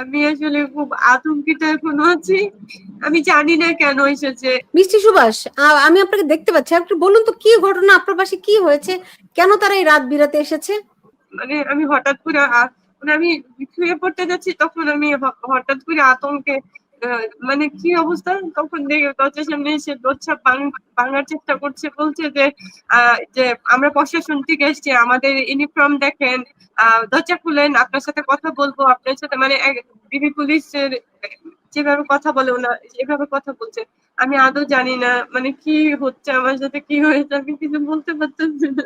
আমি আসলে খুব আতঙ্কিত এখনও আছি। আমি জানি না কেন এসেছে। মিষ্টি সুভাষ আমি আপনাকে দেখতে পাচ্ছি। আপনি বলুন তো কি ঘটনা আপনার পাশে কি হয়েছে? কেন তারা এই রাত বিরাতে এসেছে? মানে আমি হঠাৎ করে মানে আমি শুয়ে পড়তে যাচ্ছি তখন আমি হঠাৎ করে আতঙ্কে মানে কি অবস্থা? তখন দেখে সামনে এসে দরজা ভাঙ- ভাঙার চেষ্টা করছে, বলছে যে যে আমরা প্রশাসন থেকে এসছি, আমাদের ইউনিফর্ম দেখেন দরজা খুলেন, আপনার সাথে কথা বলব, আপনার সাথে মানে পুলিশের যেভাবে কথা বলে ওনা এভাবে কথা বলছে। আমি আদৌ জানি না মানে কি হচ্ছে, আমার সাথে কি হয়েছে, আমি কিছু বলতে পারতেছি না।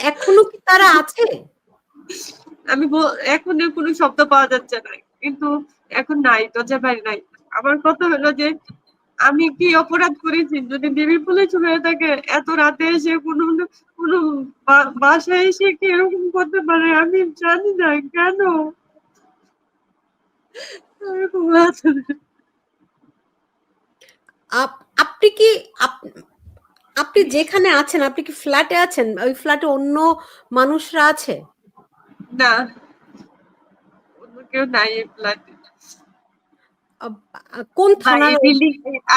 এখনও কি তারা আছে? আমি এখন কোনো শব্দ পাওয়া যাচ্ছে না। কিন্তু এখন নাই, দরজা বাইরে নাই। আমার কথা হলো যে, আমি কি অপরাধ করেছি? যদি দেবী পুলিশ হয়ে থাকে, এত রাতে এসে কোনো কোনো বাসায় এসে কি এরকম করতে পারে? আমি জানি না, কেন? আপনি কি আপনি যেখানে আছেন, আপনি কি ফ্ল্যাটে আছেন? ওই ফ্ল্যাটে অন্য মানুষরা আছে? না অন্য কেউ নাই এই ফ্ল্যাটে। কোন থানার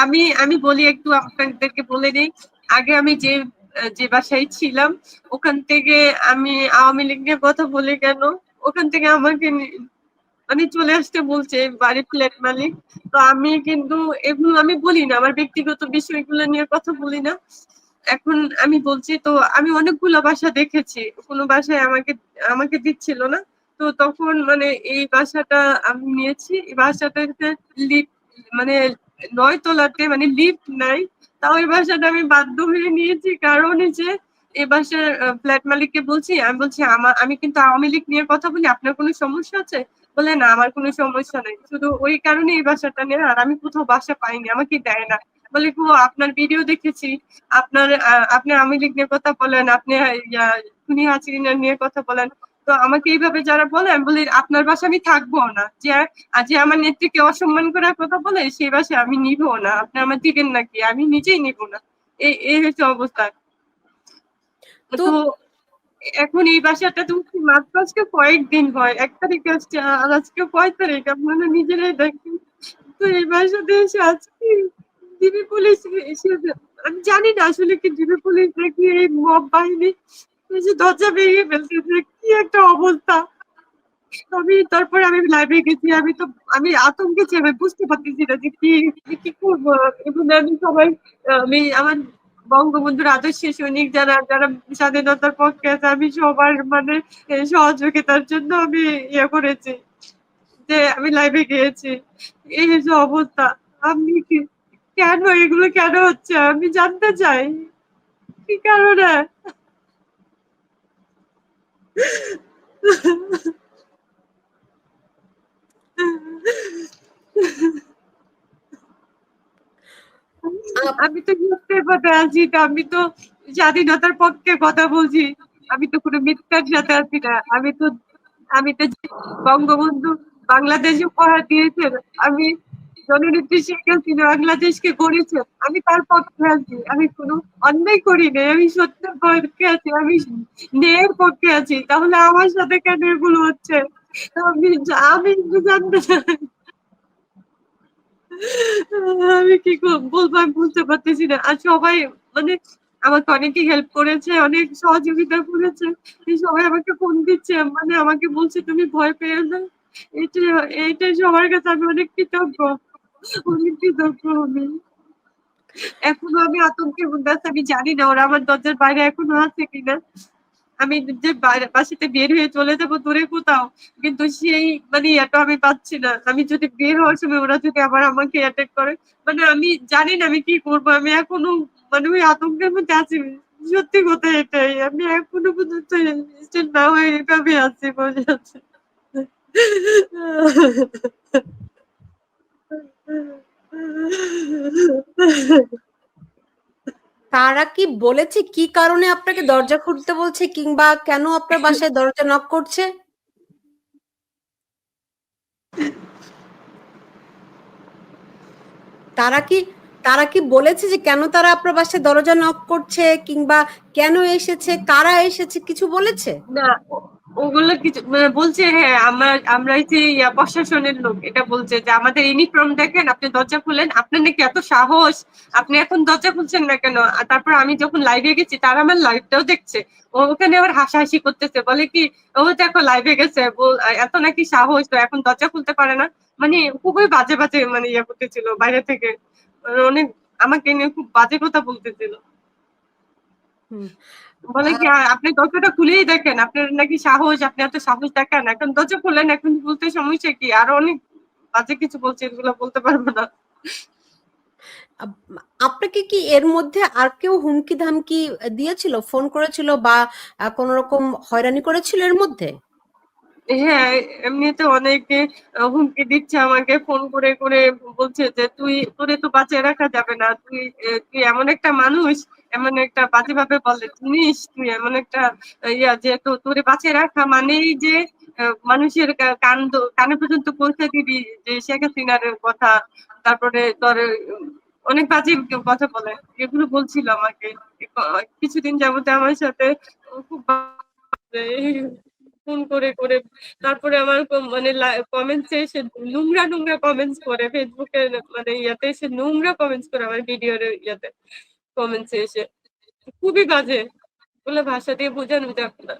আমি আমি বলি একটু আপনাদেরকে বলে দিই আগে আমি যে যে বাসায় ছিলাম ওখান থেকে আমি আওয়ামী লীগ নিয়ে কথা বলি কেন? ওখান থেকে আমাকে মানে চলে আসতে বলছে বাড়ির ফ্ল্যাট মালিক। তো আমি কিন্তু এগুলো আমি বলি না আমার ব্যক্তিগত বিষয়গুলো নিয়ে কথা বলি না। এখন আমি বলছি, তো আমি অনেকগুলো বাসা দেখেছি। কোনো বাসায় আমাকে আমাকে দিচ্ছিল না। তো তখন মানে এই বাসাটা আমি নিয়েছি। এই বাসাটাতে লিফট মানে নয় তলাতে মানে লিফট নাই। তাও এই বাসাটা আমি বাধ্য হয়ে নিয়েছি। কারণ যে, এই বাসার ফ্ল্যাট মালিককে বলছি, আমি বলছি আমার আমি কিন্তু আওয়ামী লীগ নিয়ে কথা বলি, আপনার কোনো সমস্যা আছে? বলে, না, আমার কোনো সমস্যা নেই। শুধু ওই কারণে এই বাসাটা নেই, আর আমি কোথাও বাসা পাইনি, আমাকে দেয় না। বলে গো আপনার ভিডিও দেখেছি। আপনার আপনি লীগ নিয়ে কথা বলেন আপনি খুনি হাসিনা নিয়ে কথা বলেন। তো আমাকে এইভাবে যারা বলে আমি বলি আপনার বাসা আমি থাকব না। যে যে আমার নেত্রীকে অসম্মান করার কথা বলে সেই বাসায় আমি নিবো না। আপনি আমার দিবেন নাকি? আমি নিজেই নিব না। এই এই হচ্ছে অবস্থা। তো- তো এখন এই বাসাটা তো মাত্র আজকে কয়েকদিন হয়। এক তারিখ আসছে আর আজকে কয় তারিখ? আপনারা নিজেরাই দেখেন। তো এই বাসাতে এসে আজকে ডিবি পুলিশ এসে আমি জানি না আসলে কি ডিবি পুলিশ নাকি এই মব বাহিনী এসে দরজা ভেঙে ফেলতেছে কি একটা অবস্থা। আমি তারপরে আমি লাইভে গেছি, আমি তো আমি আতঙ্কে ছিলাম বুঝতে পারতেছি না যে কি কি করব। এবং আমি সবাই, আমি আমার বঙ্গবন্ধুর আদর্শ সৈনিক যারা যারা স্বাধীনতার পক্ষে আছে, আমি সবার মানে সহযোগিতার জন্য আমি ইয়ে করেছি। যে আমি লাইভে গিয়েছি। এই যে অবস্থা, আমি কি কেন? এগুলো কেন হচ্ছে? আমি জানতে চাই। কি কারণে? আমি তো সত্যের পথে আছি আমি তো স্বাধীনতার পক্ষে কথা বলছি। আমি তো কোনো মিথ্যার সাথে আছি না। আমি তো আমি তো বঙ্গবন্ধু বাংলাদেশ উপহার দিয়েছেন। আমি জননেত্রী শেখ হাসিনা বাংলাদেশকে গড়েছে আমি তার পক্ষে আছি আমি কোনো অন্যায় করি নাই। আমি সত্যের পক্ষে আছি। আমি ন্যায়ের পক্ষে আছি। তাহলে আমার সাথে কেন এগুলো হচ্ছে? আমি আমি জানতে চাই। আমি কি বলব, আমি বুঝতে পারতেছি না। আর সবাই মানে আমাকে অনেকে হেল্প করেছে, অনেক সহযোগিতা করেছে। সবাই আমাকে ফোন দিচ্ছে। মানে আমাকে বলছে, তুমি ভয় পেয়ে না? এটা এইটাই সবার কাছে আমি অনেক কৃতজ্ঞ। এখনও আমি আতঙ্কের মধ্যে আছি আমি জানি না ওরা আমার দরজার বাইরে এখনও আছে কিনা। আমি যে বাসাতে বের হয়ে চলে যাব, দূরে কোথাও। কিন্তু সেই মানে এটা আমি পাচ্ছি না। আমি যদি বের হওয়ার সময় ওরা যদি আবার আমাকে অ্যাটাক করে মানে আমি জানি না আমি কি করব। আমি এখনও মানে ওই আতঙ্কের মধ্যে আছি। সত্যি কথা এটাই। আমি এখনও পর্যন্ত না হয়ে এভাবে আছি বসে আছি তারা কি বলেছে? কি কারণে আপনাকে দরজা খুলতে বলছে কিংবা কেন আপনার বাসায় দরজা নক করছে? তারা কি তারা কি বলেছে যে কেন তারা আপনার বাসায় দরজা নক করছে কিংবা কেন এসেছে? কারা এসেছে? কিছু বলেছে? না ওগুলো কিছু মানে বলছে হ্যাঁ আমরা, আমরাই যে প্রশাসনের লোক, এটা বলছে যে আমাদের ইউনিফর্ম দেখেন, আপনি দরজা খুলেন, আপনার নাকি এত সাহস, আপনি এখন দরজা খুলছেন না কেন? তারপর আমি যখন লাইভে গেছি, তারা আমার লাইভটাও দেখছে। ওখানে আবার হাসাহাসি করতেছে, বলে কি, ও দেখো লাইভে গেছে এত নাকি সাহস তো এখন দরজা খুলতে পারে না। মানে খুবই বাজে বাজে মানে ইয়ে করতেছিল বাইরে থেকে। মানে অনেক, আমাকে নিয়ে খুব বাজে কথা বলতেছিল। বলে কি আপনি দরজাটা খুলেই দেখেন। আপনার নাকি সাহস আপনি এত সাহস দেখেন। এখন দরজা খুলেন এখন বলতে সমস্যা কি? আরও অনেক বাজে কিছু বলছে এগুলো বলতে পারব না। আপনাকে কি এর মধ্যে আর কেউ হুমকি ধামকি দিয়েছিল? ফোন করেছিল বা কোনো রকম হয়রানি করেছিল এর মধ্যে? হ্যাঁ এমনিতে অনেকে হুমকি দিচ্ছে আমাকে। ফোন করে করে বলছে যে তুই তোরে তো বাঁচিয়ে রাখা যাবে না। তুই তুই এমন একটা মানুষ এমন একটা বাজে ভাবে বলে, জিনিস তুই এমন একটা, ইয়া যে তো তোরে বাঁচিয়ে রাখা মানেই যে মানুষের কান কানে পর্যন্ত পৌঁছে দিবি যে শেখ হাসিনার কথা। তারপরে তোর, অনেক বাজে কথা বলে। এগুলো বলছিল আমাকে। কিছুদিন যাবতে আমার সাথে খুব ফোন করে করে। তারপরে আমার মানে কমেন্টস এসে নোংরা নোংরা কমেন্টস করে। ফেসবুকে মানে ইয়াতে এসে নোংরা কমেন্টস করে আমার ভিডিওর ইয়াতে। কমেন্টস এসে খুবই বাজে। বলে ভাষা দিয়ে বোঝানো যাবে না।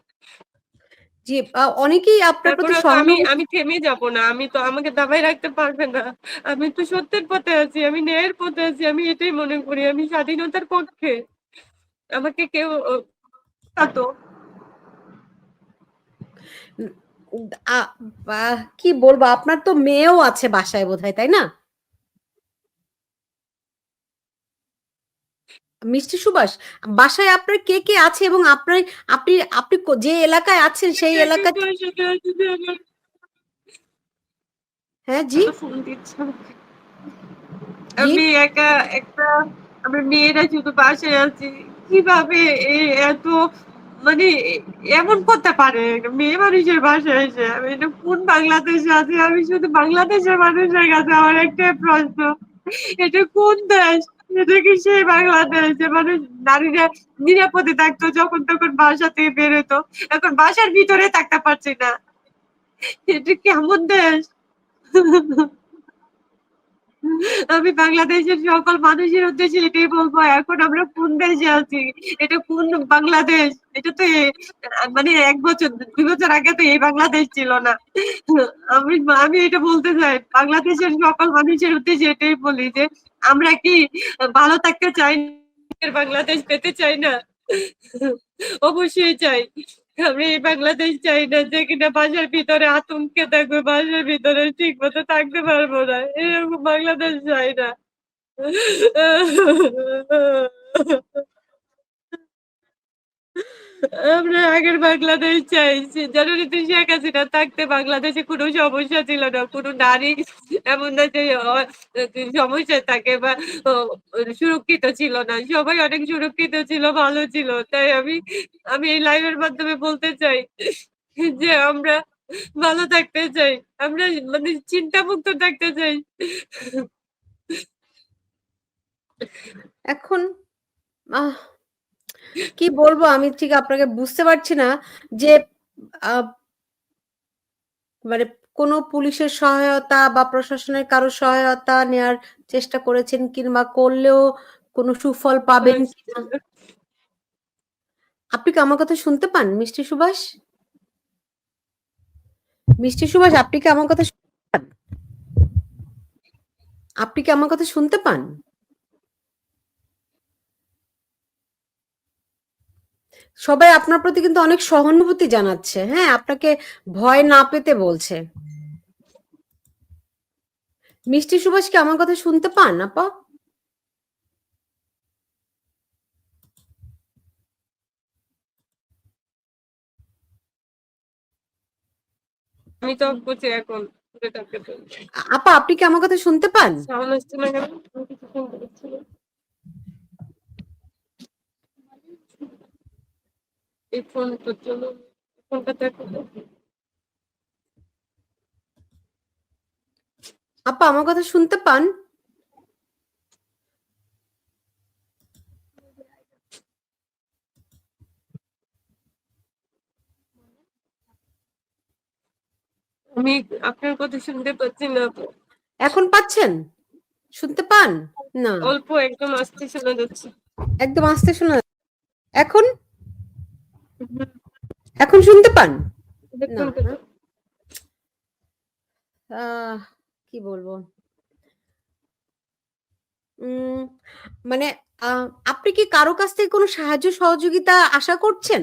জি অনেকেই আপনার প্রতি আমি আমি থেমে যাব না। আমি তো আমাকে দাবাই রাখতে পারবে না। আমি তো সত্যের পথে আছি আমি ন্যায়ের পথে আছি আমি এটাই মনে করি আমি স্বাধীনতার পক্ষে। আমাকে কেউ তো কি বলব আপনার তো মেয়েও আছে বাসায় বোধহয় তাই না? মিষ্টি সুভাষ বাসায় আপনার কে কে আছে এবং আপনার আপনি আপনি যে এলাকায় আছেন সেই এলাকা হ্যাঁ জি। আমি একা একটা আমরা মেয়েরা শুধু বাসায় আছি কীভাবে এত মানে এমন করতে পারে? মেয়ে মানুষের বাসায় এসে আমি এটা কোন বাংলাদেশে আছি? আমি শুধু বাংলাদেশের মানুষের কাছে আমার একটাই প্রশ্ন এটা কোন দেশ? এটা কি সেই বাংলাদেশ যে মানুষ নারীরা নিরাপদে থাকতো, যখন তখন বাসা থেকে বেরোতো এখন বাসার ভিতরে থাকতে পারছি না। এটা কেমন দেশ? আমি বাংলাদেশের সকল মানুষের উদ্দেশ্যে এটাই বলব, এখন আমরা কোন দেশে আছি? এটা কোন বাংলাদেশ? এটা তো মানে এক বছর, দুই বছর আগে তো এই বাংলাদেশ ছিল না। আমি আমি এটা বলতে চাই, বাংলাদেশের সকল মানুষের উদ্দেশ্যে এটাই বলি যে, আমরা কি ভালো থাকতে চাই বাংলাদেশ পেতে চাই না? অবশ্যই চাই। আমরা এই বাংলাদেশ চাই না যে কিনা বাসার ভিতরে আতঙ্কে থাকবে, বাসার ভিতরে ঠিক মতো থাকতে পারব না। এরকম বাংলাদেশ চাই না। আমরা আগের বাংলাদেশ চাই যে জননীতি শেখ হাসিনা থাকতে বাংলাদেশে কোনো সমস্যা ছিল না, কোনো নারী এমন না যে সমস্যা থাকে বা সুরক্ষিত ছিল না। সবাই অনেক সুরক্ষিত ছিল, ভালো ছিল। তাই আমি আমি এই লাইভের মাধ্যমে বলতে চাই যে আমরা ভালো থাকতে চাই। আমরা মানে চিন্তা মুক্ত থাকতে চাই। এখন, আহ কি বলব? আমি ঠিক আপনাকে বুঝতে পারছি না যে মানে কোনো পুলিশের সহায়তা বা প্রশাসনের কারও সহায়তা নেয়ার চেষ্টা করেছেন কিংবা করলেও কোনো সুফল পাবেন কিনা? আপনি কি আমার কথা শুনতে পান মিষ্টি সুভাষ? মিষ্টি সুভাষ আপনি কি আমার কথা শুনতে পান? আপনি কি আমার কথা শুনতে পান? সবাই আপনার প্রতি কিন্তু অনেক সহানুভূতি জানাচ্ছে। হ্যাঁ আপনাকে ভয় না পেতে বলছে। মিষ্টি সুভাষ কি আমার কথা শুনতে পান আপা? আমি তো এখন আপা আপনি কি আমার কথা শুনতে পান? এই ফোনটার জন্য ফোনটা আপা আমার কথা শুনতে পান? আমি আপনার কথা শুনতে পাচ্ছি না এখন পাচ্ছেন? শুনতে পান? না। অল্প একদম আস্তে শোনা যাচ্ছে। একদম আস্তে শোনা এখন? এখন শুনতে পান? কি বলব? উম মানে আপনি কি কারও কাছ থেকে কোনো সাহায্য সহযোগিতা আশা করছেন?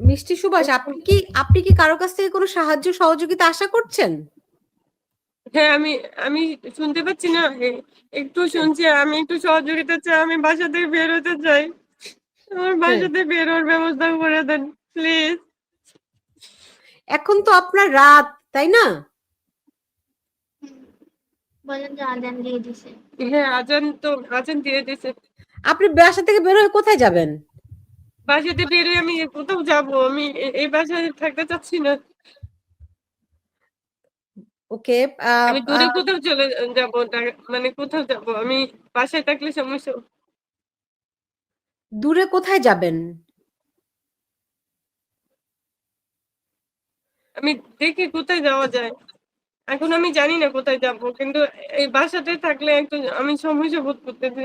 মিষ্টি সুভাষ আপনি কি আপনি কি কারও কাছ থেকে কোনো সাহায্য সহযোগিতা আশা করছেন? হ্যাঁ, আমি আমি শুনতে পাচ্ছি না। একটু শুনছি। আমি একটু সহযোগিতা চাই। আমি বাসা থেকে বের হতে চাই। আমার হ্যাঁ। বাসা থেকে বের হওয়ার ব্যবস্থা করে দেন। প্লিজ। এখন তো আপনার রাত, তাই না? বলেন যে আজান দিয়ে দিছে। হ্যাঁ, আজান তো আজান দিয়ে দিছে। আপনি বাসা থেকে বের হয়ে কোথায় যাবেন? বাসা থেকে বের হয়ে আমি কোথাও যাব। আমি এই বাসায় থাকতে চাচ্ছি না। ওকে আমি দূরে কোথাও চলে যাব। মানে কোথাও যাব। আমি বাসায় থাকলে সমস্যা দূরে কোথায় যাবেন? আমি দেখি কোথায় যাওয়া যায়। এখন আমি জানি না কোথায় যাব। কিন্তু এই বাসাতে থাকলে একটু আমি সমস্যা বোধ করতেছি।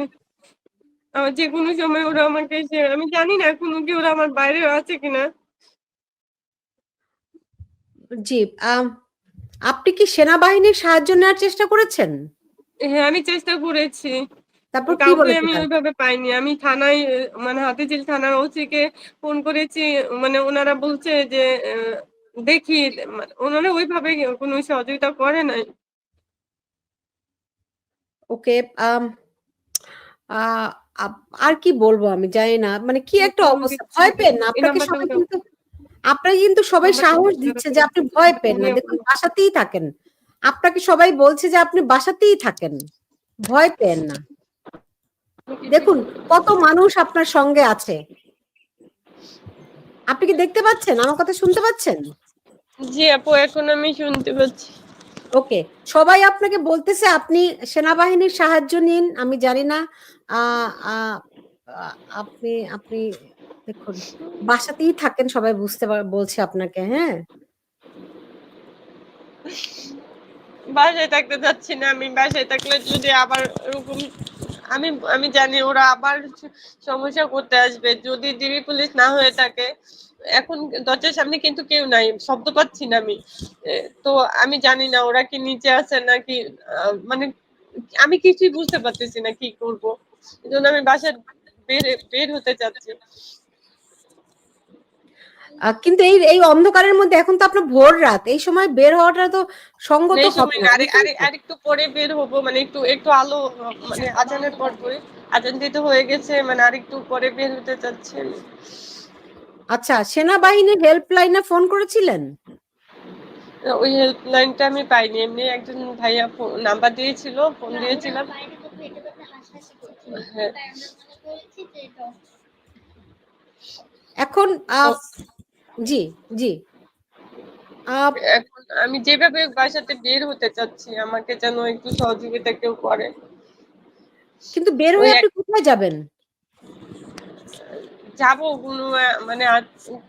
আ যেকোনো সময় ওরা আমাকে এসে আমি জানি না এখনও কি ওরা আমার বাইরে আছে কিনা? জি, আপনি কি সেনাবাহিনীর সাহায্য নেওয়ার চেষ্টা করেছেন? হ্যাঁ, আমি চেষ্টা করেছি। তারপর কি বলেছে আমি? ওইভাবে পাইনি। আমি থানায় মানে হাতিঝিল থানার ওসিকে ফোন করেছি। মানে ওনারা বলছে যে দেখি ওনারা ওইভাবে কোনো সহযোগিতা করে নাই। ওকে আম আ আপ আর কি বলব আমি জানি না। মানে কি একটা অবস্থা। ভয় পেন না। আপনাকে সবাই কিন্তু আপনাকে কিন্তু সবাই সাহস দিচ্ছে যে আপনি ভয় পেন না। দেখুন বাসাতেই থাকেন। আপনাকে সবাই বলছে যে আপনি বাসাতেই থাকেন। ভয় পেন না। দেখুন কত মানুষ আপনার সঙ্গে আছে। আপনি কি দেখতে পাচ্ছেন? আমার কথা শুনতে পাচ্ছেন? জি আপু এখন আমি শুনতে পাচ্ছি। ওকে। সবাই আপনাকে বলতেছে আপনি সেনাবাহিনীর সাহায্য নিন। আমি জানি না আপনি আপনি দেখুন বাসাতেই থাকেন সবাই বুঝতে বলছে আপনাকে, হ্যাঁ? বাসায় থাকতে চাচ্ছি না আমি। বাসায় থাকলে যদি আবার ওরকম আমি আমি জানি ওরা আবার সমস্যা করতে আসবে। যদি ডিবি পুলিশ না হয়ে থাকে, এখন দরজার সামনে কিন্তু কেউ নাই। শব্দ পাচ্ছি না আমি। তো আমি জানি না ওরা কি নিচে আছে নাকি মানে আমি কিছুই বুঝতে পারতেছি না কি করব এই জন্য আমি বাসায় বের বের হতে চাচ্ছি। কিন্তু এই এই অন্ধকারের মধ্যে এখন তো আপনার ভোর রাত। এই সময় বের হওয়াটা তো সঙ্গত হবে আরেকটু পরে বের হব। মানে একটু একটু আলো মানে আজানের পর পরে আজান দিতে হয়ে গেছে মানে আরেকটু পরে বের হতে চাচ্ছি আচ্ছা সেনাবাহিনীর হেল্পলাইনে ফোন করেছিলেন? ওই হেল্পলাইনটা আমি পাইনি। এমনি একজন ভাইয়া নাম্বার দিয়েছিল, ফোন দিয়েছিলাম। হ্যাঁ। এখন জি, জি। এখন আমি যেভাবে বাসাতে বের হতে চাচ্ছি আমাকে যেন একটু সহযোগিতা কেউ করে। কিন্তু বের হয়ে আপনি কোথায় যাবেন? যাব কোনো মানে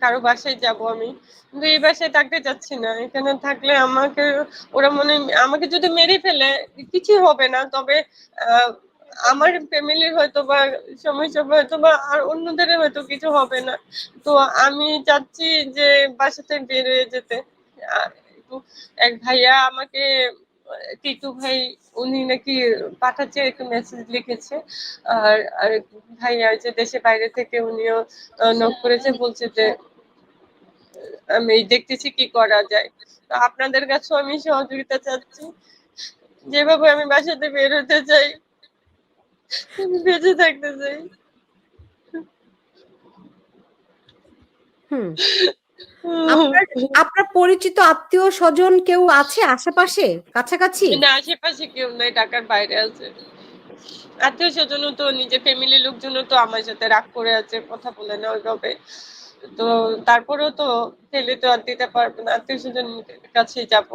কারও বাসায় যাব আমি। কিন্তু এই বাসায় থাকতে চাচ্ছি না। এখানে থাকলে আমাকে ওরা মনে আমাকে যদি মেরে ফেলে কিছুই হবে না। তবে আমার ফ্যামিলির হয়তোবা সমস্যা হবে হয়তোবা আর অন্যদের হয়তো কিছু হবে না। তো আমি চাচ্ছি যে বাসাতে থেকে বের হয়ে যেতে। এক ভাইয়া আমাকে, টিটু ভাই, উনি নাকি পাঠাচ্ছে, একটু মেসেজ লিখেছে। আর আর ভাইয়া যে দেশের বাইরে থেকে উনিও নক করেছে, বলছে যে, আমি দেখতেছি কি করা যায়। তো আপনাদের কাছেও আমি সহযোগিতা চাচ্ছি। যেভাবে আমি বাসাতে বের হতে চাই। আমি বেঁচে থাকতে চাই। হুম। আপনার পরিচিত আত্মীয়-স্বজন কেউ আছে আশেপাশে? কাছাকাছি? না আশেপাশে কেউ নাই ঢাকার বাইরে আছে। আত্মীয়-স্বজনও তো নিজের ফ্যামিলির লোকজনও তো আমার সাথে রাগ করে আছে। কথা বলে না ওইভাবে। তো তারপরেও তো ফেলে তো আর দিতে পারব না। আত্মীয়-স্বজনের কাছেই যাব।